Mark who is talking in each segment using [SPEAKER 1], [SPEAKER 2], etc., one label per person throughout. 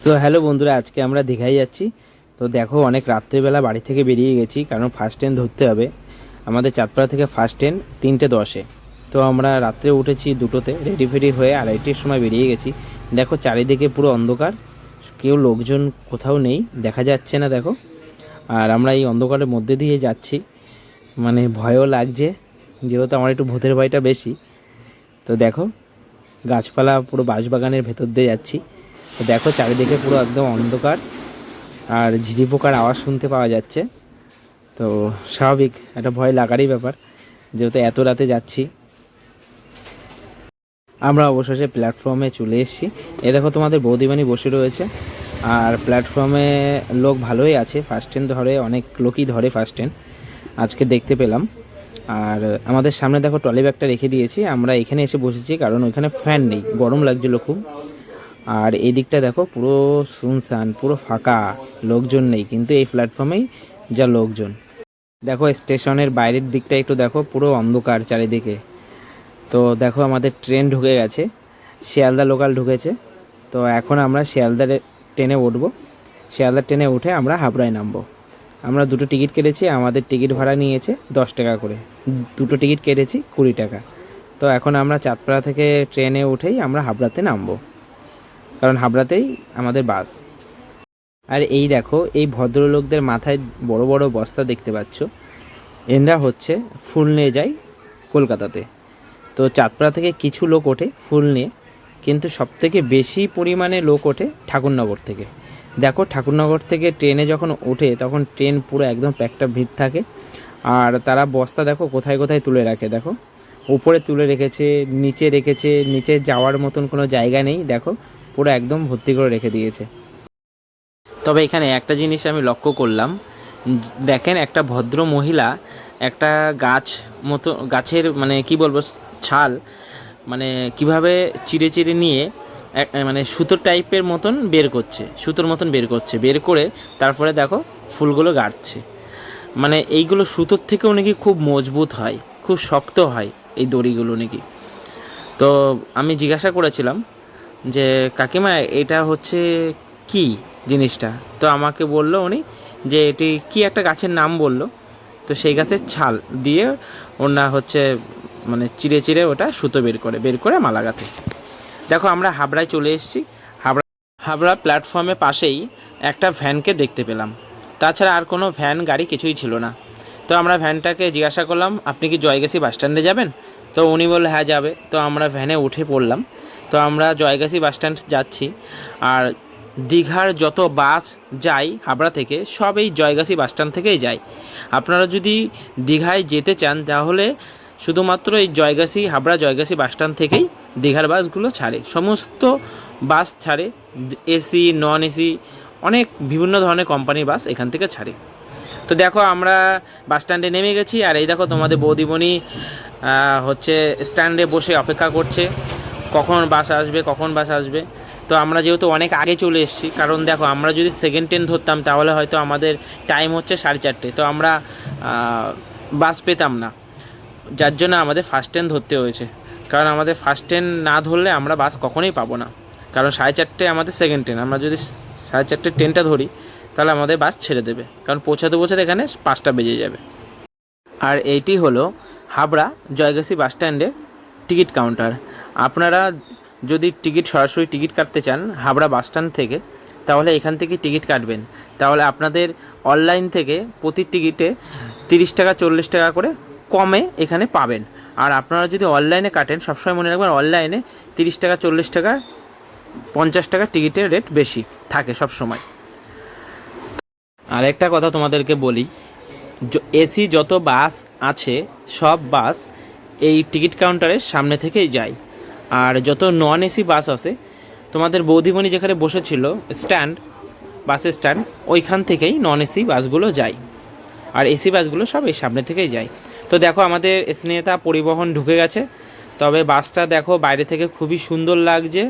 [SPEAKER 1] So hello বন্ধুরা, আজকে আমরা দীঘায় যাচ্ছি। তো দেখো, অনেক রাত্রিবেলা বাড়ি থেকে বেরিয়ে গেছি, কারণ ফার্স্ট ট্রেন ধরতে হবে। আমাদের চাঁদপাড়া থেকে ফার্স্ট ট্রেন তিনটে দশে। তো আমরা রাত্রে উঠেছি দুটোতে রেডি ফেডি হয়ে আড়াইটির সময় বেরিয়ে গেছি। দেখো, চারিদিকে পুরো অন্ধকার। কেউ লোকজন কোথাও নেই, দেখা যাচ্ছে না, দেখো। আর আমরা এই অন্ধকারের মধ্যে দিয়ে যাচ্ছি। মানে ভয়ও লাগছে, যেহেতু আমার একটু ভূতের ভয়টা বেশি। তো দেখো, গাছপালা পুরো বাঁশবাগানের ভেতর দিয়ে যাচ্ছি। তো দেখো চারিদিকে পুরো একদম অন্ধকার আর ঝিঝি পোকার আওয়াজ শুনতে পাওয়া যাচ্ছে। তো স্বাভাবিক, একটা ভয় লাগারই ব্যাপার, যেহেতু এত রাতে যাচ্ছি। আমরা অবশেষে প্ল্যাটফর্মে চলে এসেছি। এ দেখো তোমাদের বৌদিবানি বসে রয়েছে। আর প্ল্যাটফর্মে লোক ভালোই আছে ফার্স্ট ট্রেন ধরে, অনেক লোকই ধরে ফার্স্ট ট্রেন আজকে দেখতে পেলাম। আর আমাদের সামনে দেখো ট্রলি ব্যাগটা রেখে দিয়েছি। আমরা এখানে এসে বসেছি, কারণ ওইখানে ফ্যান নেই, গরম লাগছিল খুব। আর এই দিকটা দেখো, পুরো শুনশান, পুরো ফাঁকা, লোকজন নেই, কিন্তু এই প্ল্যাটফর্মেই যা লোকজন। দেখো স্টেশনের বাইরের দিকটা একটু দেখো, পুরো অন্ধকার চারিদিকে। তো দেখো, আমাদের ট্রেন ঢুকে গেছে, শিয়ালদা লোকাল ঢুকেছে। তো এখন আমরা শিয়ালদা ট্রেনে উঠবো। শিয়ালদা ট্রেনে উঠে আমরা হাবড়ায় নামবো। আমরা দুটো টিকিট কেটেছি, আমাদের টিকিট ভাড়া নিয়েছে দশ টাকা করে। দুটো টিকিট কেটেছি কুড়ি টাকা। তো এখন আমরা চাঁদপাড়া থেকে ট্রেনে উঠেই আমরা হাবড়াতে নামবো। কারণ হাবড়াতেই আমাদের বাস। আর এই দেখো, এই ভদ্রলোকদের মাথায় বড় বড় বস্তা দেখতে পাচ্ছ। এনরা হচ্ছে ফুল নিয়ে যায় কলকাতাতে। তো চাঁদপাড়া থেকে কিছু লোক ওঠে ফুল নিয়ে, কিন্তু সবথেকে বেশি পরিমাণে লোক ওঠে ঠাকুরনগর থেকে। দেখো, ঠাকুরনগর থেকে ট্রেনে যখন ওঠে, তখন ট্রেন পুরো একদম প্যাকটা ভিড় থাকে। আর তারা বস্তা দেখো কোথায় কোথায় তুলে রাখে, দেখো। উপরে তুলে রেখেছে, নিচে রেখেছে, নিচে যাওয়ার মতন কোনো জায়গা নেই, দেখো। পুরো একদম ভর্তি করে রেখে দিয়েছে। তবে এখানে একটা জিনিস আমি লক্ষ্য করলাম, দেখেন একটা ভদ্র মহিলা একটা গাছ মতো, গাছের মানে কি বলব, ছাল মানে কীভাবে চিড়ে চিড়ে নিয়ে মানে সুতোর টাইপের মতন বের করছে, সুতোর মতন বের করছে, বের করে তারপরে দেখো ফুলগুলো গাড়ছে মানে এইগুলো সুতোর থেকেও নাকি খুব মজবুত হয়, খুব শক্ত হয় এই দড়িগুলো নাকি। তো আমি জিজ্ঞাসা করেছিলাম যে, কাকিমা, এটা হচ্ছে কি জিনিসটা? তো আমাকে বলল উনি যে, এটি কি একটা গাছের নাম বলল? তো সেই গাছের ছাল দিয়ে ওনা হচ্ছে মানে চিড়ে চিড়ে ওটা সুতো বের করে বের করে মালা গাঁথে। দেখো, আমরা হাবড়ায় চলে এসেছি। হাবড়া হাবড়া প্ল্যাটফর্মের পাশেই একটা ভ্যানকে দেখতে পেলাম। তাছাড়া আর কোনো ভ্যান, গাড়ি কিছুই ছিল না। তো আমরা ভ্যানটাকে জিজ্ঞাসা করলাম, আপনি কি জয়গাছি বাস স্ট্যান্ডে যাবেন? তো উনি বলল হ্যাঁ যাবে। তো আমরা ভ্যানে উঠে পড়লাম। তো আমরা জয়গাছি বাস স্ট্যান্ড যাচ্ছি। আর দীঘার যত বাস যায় হাবড়া থেকে, সব এই জয়গাছি বাস স্ট্যান্ড থেকেই যায়। আপনারা যদি দীঘায় যেতে চান, তাহলে শুধুমাত্র এই জয়গাছি, হাবড়া জয়গাছি বাস স্ট্যান্ড থেকেই দীঘার বাসগুলো ছাড়ে। সমস্ত বাস ছাড়ে, এসি, নন এসি, অনেক বিভিন্ন ধরনের কোম্পানির বাস এখান থেকে ছাড়ে। তো দেখো, আমরা বাস স্ট্যান্ডে নেমে গেছি। আর এই দেখো, তোমাদের বৌদিমণি হচ্ছে স্ট্যান্ডে বসে অপেক্ষা করছে। কখন বাস আসবে, কখন বাস আসবে। তো আমরা যেহেতু অনেক আগে চলে এসেছি, কারণ দেখো আমরা যদি সেকেন্ড ট্রেন ধরতাম, তাহলে হয়তো আমাদের টাইম হচ্ছে সাড়ে চারটে। তো আমরা বাস পেতাম না। যার জন্য আমাদের ফার্স্ট ট্রেন ধরতে হয়েছে। কারণ আমাদের ফার্স্ট ট্রেন না ধরলে আমরা বাস কখনোই পাবো না। কারণ সাড়ে চারটে আমাদের সেকেন্ড ট্রেন আমরা যদি সাড়ে চারটে ট্রেনটা ধরি, তাহলে আমাদের বাস ছেড়ে দেবে। কারণ পৌঁছাতে পৌঁছাতে এখানে পাঁচটা বেজে যাবে। আর এইটি হলো হাবড়া জয়গাছি বাস স্ট্যান্ডের টিকিট কাউন্টার। আপনারা যদি টিকিট, সরাসরি টিকিট কাটতে চান হাবড়া বাস স্ট্যান্ড থেকে, তাহলে এখান থেকে টিকিট কাটবেন। তাহলে আপনাদের অনলাইন থেকে প্রতি টিকিটে তিরিশ টাকা, চল্লিশ টাকা করে কমে এখানে পাবেন। আর আপনারা যদি অনলাইনে কাটেন, সবসময় মনে রাখবেন অনলাইনে তিরিশ টাকা, চল্লিশ টাকা, পঞ্চাশ টাকা টিকিটের রেট বেশি থাকে সব সময় আর একটা কথা তোমাদেরকে বলি এসি যত বাস আছে, সব বাস এই টিকিট কাউন্টারের সামনে থেকেই যায় আর যত নন এসি বাস আছে, তোমাদের বৌদিমণি যেখানে বসেছিল, স্ট্যান্ড, বাস স্ট্যান্ড, ওইখান থেকেই নন এসি বাসগুলো যায় আর এসি বাসগুলো সব এই সামনে থেকেই যায় তো দেখো আমাদের স্নেতা পরিবহন ঢুকে গেছে। তবে বাসটা দেখো বাইরে থেকে খুবই সুন্দর লাগছে।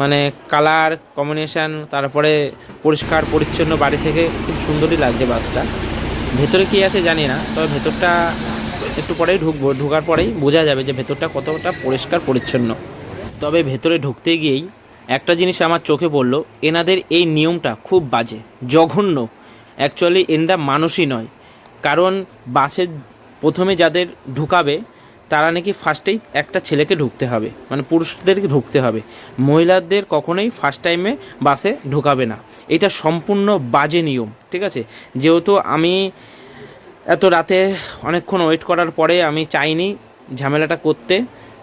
[SPEAKER 1] মানে কালার, কম্বিনেশান, তারপরে পরিষ্কার, পরিচ্ছন্ন বাড়ি থেকে খুব সুন্দরই লাগছে বাসটা। ভেতরে কী আছে জানি না, তবে ভেতরটা একটু পরেই ঢুকবো ঢোকার পরেই বোঝা যাবে যে ভেতরটা কতটা পরিষ্কার, পরিচ্ছন্ন। তবে ভেতরে ঢুকতে গিয়েই একটা জিনিস আমার চোখে পড়ল, এনাদের এই নিয়মটা খুব বাজে, জঘন্য। অ্যাকচুয়ালি এনরা মানুষই নয়। কারণ বাসে প্রথমে যাদের ঢুকাবে, তারা নাকি ফার্স্টেই একটা ছেলেকে ঢুকতে হবে মানে পুরুষদেরকে ঢুকতে হবে। মহিলাদের কখনোই ফার্স্ট টাইমে বাসে ঢুকাবে না। এটা সম্পূর্ণ বাজে নিয়ম, ঠিক আছে? যেহেতু আমি এত রাতে অনেকক্ষণ ওয়েট করার পরে আমি চাইনি ঝামেলাটা করতে,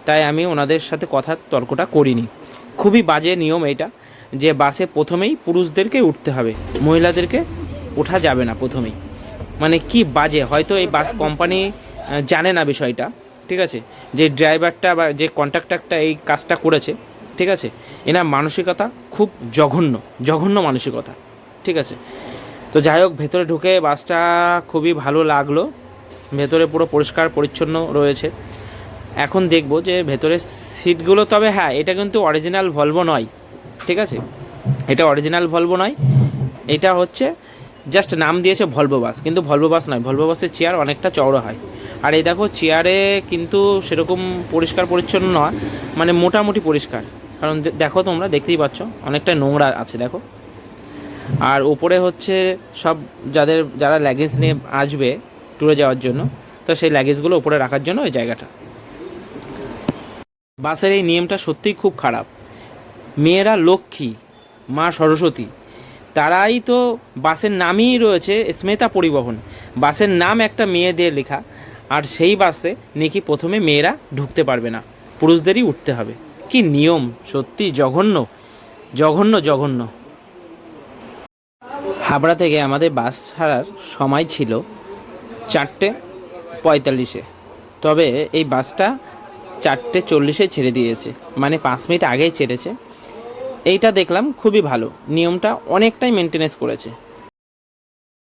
[SPEAKER 1] তাই আমি ওনাদের সাথে কথা তর্কটা করিনি। খুবই বাজে নিয়ম এটা যে বাসে প্রথমেই পুরুষদেরকে উঠতে হবে, মহিলাদেরকে ওঠা যাবে না প্রথমেই। মানে কি বাজে, হয়তো এই বাস কোম্পানি জানে না বিষয়টা, ঠিক আছে? যে ড্রাইভারটা বা যে কন্ট্রাক্টারটা এই কাজটা করেছে, ঠিক আছে? এনার মানসিকতা খুব জঘন্য জঘন্য মানসিকতা, ঠিক আছে? তো যাই হোক, ভেতরে ঢুকে বাসটা খুবই ভালো লাগল। ভেতরে পুরো পরিষ্কার, পরিচ্ছন্ন রয়েছে। এখন দেখব যে ভেতরে সিটগুলো, তবে হ্যাঁ এটা কিন্তু অরিজিনাল ভলভো নয়, ঠিক আছে? এটা অরিজিনাল ভলভো নয়। এটা হচ্ছে জাস্ট নাম দিয়েছে ভলভো বাস কিন্তু ভলভো বাস নয়। ভলভো বাসের চেয়ার অনেকটা চওড়া হয়। আর এই দেখো চেয়ারে কিন্তু সেরকম পরিষ্কার, পরিচ্ছন্ন নয় মানে মোটামুটি পরিষ্কার। কারণ দেখো তোমরা, দেখতেই পাচ্ছ, অনেকটা নোংরা আছে, দেখো। আর ওপরে হচ্ছে সব যাদের, যারা ল্যাগেজ নিয়ে আসবে ট্যুরে যাওয়ার জন্য, তো সেই ল্যাগেজগুলো ওপরে রাখার জন্য ওই জায়গাটা। বাসের এই নিয়মটা সত্যিই খুব খারাপ। মেয়েরা লক্ষ্মী, মা সরস্বতী, তারাই তো বাসের নামই রয়েছে স্মেতা পরিবহন। বাসের নাম একটা মেয়েদের লেখা, আর সেই বাসে নাকি প্রথমে মেয়েরা ঢুকতে পারবে না। পুরুষদেরই উঠতে হবে। কি নিয়ম? সত্যি জঘন্য। জঘন্য জঘন্য। হাবড়া থেকে আমাদের বাস ছাড়ার সময় ছিল চারটে পঁয়তাল্লিশে। তবে এই বাসটা চারটে চল্লিশে ছেড়ে দিয়েছে মানে পাঁচ মিনিট আগেই ছেড়েছে। এইটা দেখলাম খুবই ভালো। নিয়মটা অনেকটাই মেনটেনেন্স করেছে।